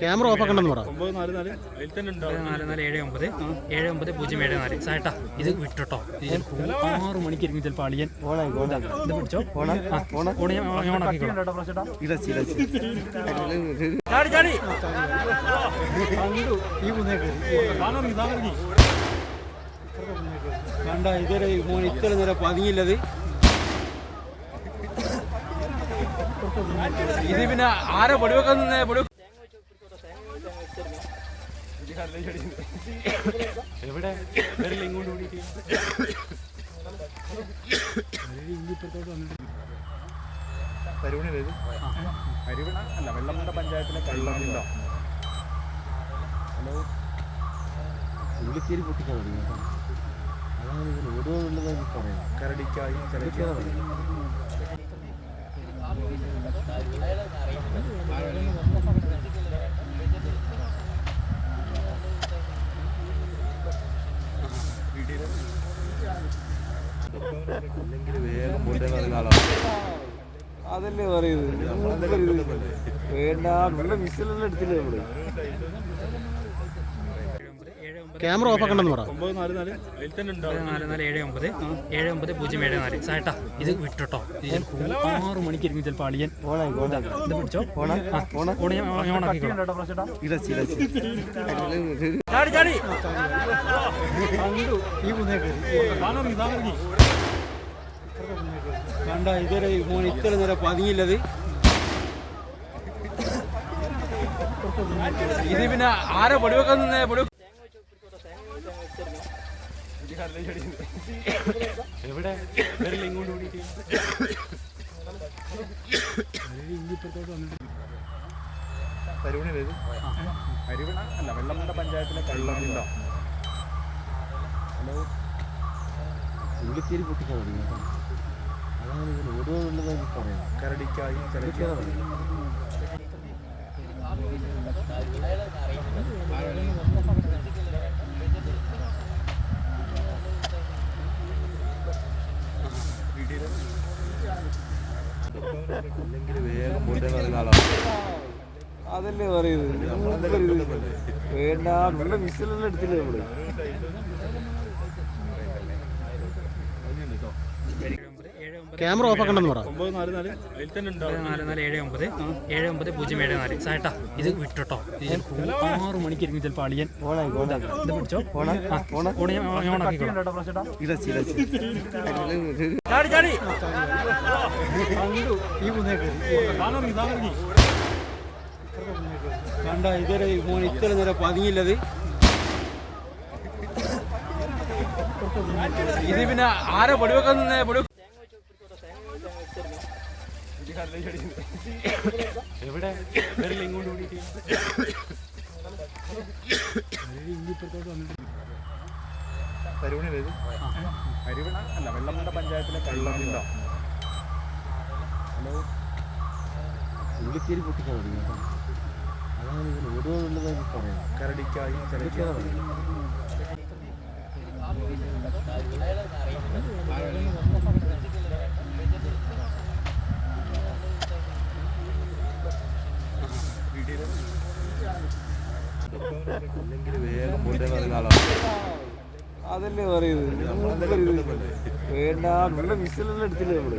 Camera off ആക്കണ്ടെന്ന് പറ. ഏഴ് ഒമ്പത്. ഏഴ് ഒമ്പത് പൂജ്യം ഏഴ് നാല്. സാട്ടാ ഇത് വിട്ടോ ആറ് മണിക്ക് മണിക്കായിരിക്കും ചിലപ്പോൾ അളിയൻ ഇത് പിടിച്ചോ? ഓണ് ഞാൻ ഓണാക്കിക്കോളാം കണ്ട ഇതുവരെ മോൻ ഇത്ര നേരം പതിങ്ങില്ലത് ഇത് പിന്നെ ആരെ പൊടിവെക്കാൻ പൊടിവെക്ക പൊടി എവിടെ? ഇങ്ങോട്ട് കൂടിയിട്ട് തരുവണ ഏത് അരിവണ അല്ല വെള്ളമുണ്ട പഞ്ചായത്തിലെ കള്ളമുണ്ട ഉള്ളിക്കേരി പൊട്ടിക്കാൻ തുടങ്ങി. അതാണ് ഇതിന് ഓരോന്നുള്ളത് പറയാം കരടിക്കായും ചിലക്കായും അതല്ലേ പറയുന്നത്. വേണ്ട നല്ല മിസ്സിലെല്ലാം എടുത്തില്ലേ നമ്മൾ? ക്യാമറ ഓഫ് ആക്കണ്ടെന്ന് പറ. ഒമ്പത് നാല് നാല്. അതിൽ തന്നെ ഉണ്ടാവും നാല് നാല് ഏഴ് ഒമ്പത്. ഏഴ് ഒമ്പത് പൂജ്യം ഏഴ് നാല്. സാട്ടാ ഇത് വിട്ടോ ആറ് മണിക്ക് ഇരുന്ന് ചിലപ്പോൾ അളിയൻ ഇത് പിടിച്ചോ? ആ, ഓണ് ഞാൻ ഞാൻ ഓണാക്കിക്കോളാം ചാടി ചാടി കണ്ട ഇതുവരെ മോൻ ഇത്ര നേരം പതിങ്ങില്ലത് ഇത് പിന്നെ ആരെ പൊടിവെക്കാൻ നിന്നേ പൊടി എവിടെ? ഇങ്ങോട്ട് കൂടിയിട്ട് അരിവണ അല്ല വെള്ളമുണ്ട പഞ്ചായത്തിലെ ഉള്ളിക്കേരി പൊട്ടിക്കാൻ തുടങ്ങി കേട്ടോ. അതാണ് ഇതിന് ഓരോന്നുള്ളത് പറയാം കരടിക്കായും ആളാണ് അതല്ലേ പറയുന്നത്? വേണ്ട നല്ല മിസ്സിലെല്ലാം എടുത്തില്ലേ നമ്മൾ? ക്യാമറ ഓഫ് ആക്കണ്ടെന്ന് പറ. ഏഴ് ഒമ്പത്. ഏഴ് ഒമ്പത് പൂജ്യം ഏഴ് നാല്. സാട്ടാ ഇത് വിട്ടോ ആറ് മണിക്ക് മണിക്കായിരിക്കും ചിലപ്പോൾ അളിയൻ. ഇത് പിടിച്ചോ? കണ്ട ഇതുവരെ മോൻ ഇത്ര നേരം പതിങ്ങില്ലത് ഇത് പിന്നെ ആരെ പൊടിവെക്കാൻ നിന്നേ? പൊടി എവിടെ? ഇങ്ങോട്ട് കൂടിയിട്ട് തരുവണ ഏത് അരിവണ അല്ല വെള്ളമുണ്ട പഞ്ചായത്തിലെ കള്ളമുണ്ട ഉള്ളിക്കേരി പൊട്ടിക്കാൻ തുടങ്ങി. അതാണ് ഇതിന് ഓരോന്നുള്ളത് പറയാം കരടിക്കായി ചിലക്കായും അതല്ലേ പറയുന്നത്? വേണ്ട നല്ല മിസ്സിലെല്ലാം എടുത്തില്ലേ നമ്മൾ?